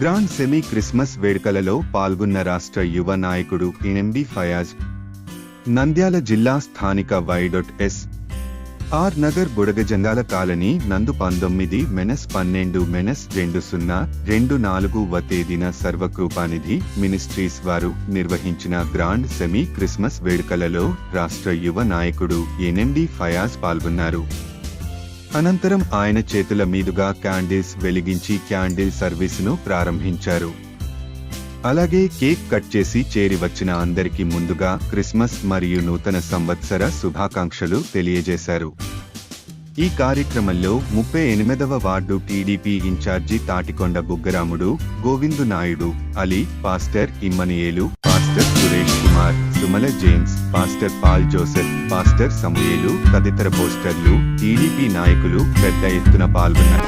Grand semi Christmas వేడుకలలో పాల్గొన్న రాష్ట్ర యువ నాయకుడు ఎన్ఎండి ఫయాజ్ నంద్యాల జిల్లా స్థానిక వైడొట్ S R Nagar Budagajangala colony నందు పంతొమ్మిది మెనస్ పన్నెండు మెనస్ రెండు సున్నా రెండు నాలుగు వ తేదీన సర్వకృపానిధి మినిస్ట్రీస్ వారు నిర్వహించిన గ్రాండ్ సెమీ క్రిస్మస్ వేడుకలలో రాష్ట్ర యువ నాయకుడు ఎన్ఎండి ఫయాజ్ పాల్గొన్నారు. అనంతరం ఆయన చేతుల మీదుగా క్యాండిల్స్ వెలిగించి క్యాండిల్ సర్వీసును ప్రారంభించారు. అలాగే కేక్ కట్ చేసి చేరి వచ్చిన అందరికీ ముందుగా క్రిస్మస్ మరియు నూతన సంవత్సర శుభాకాంక్షలు తెలియజేశారు. ఈ కార్యక్రమంలో ముప్పై ఎనిమిదవ ward TDP incharge Tatikonda Buggaramudu Govindu Naidu Ali pastor Emmanuel pastor Suresh Kumar. Sumala James pastor Paul Joseph pastor Samuel తదితర పోస్టర్లు టీడీపీ నాయకులు పెద్ద ఎత్తున పాల్గొన్నారు.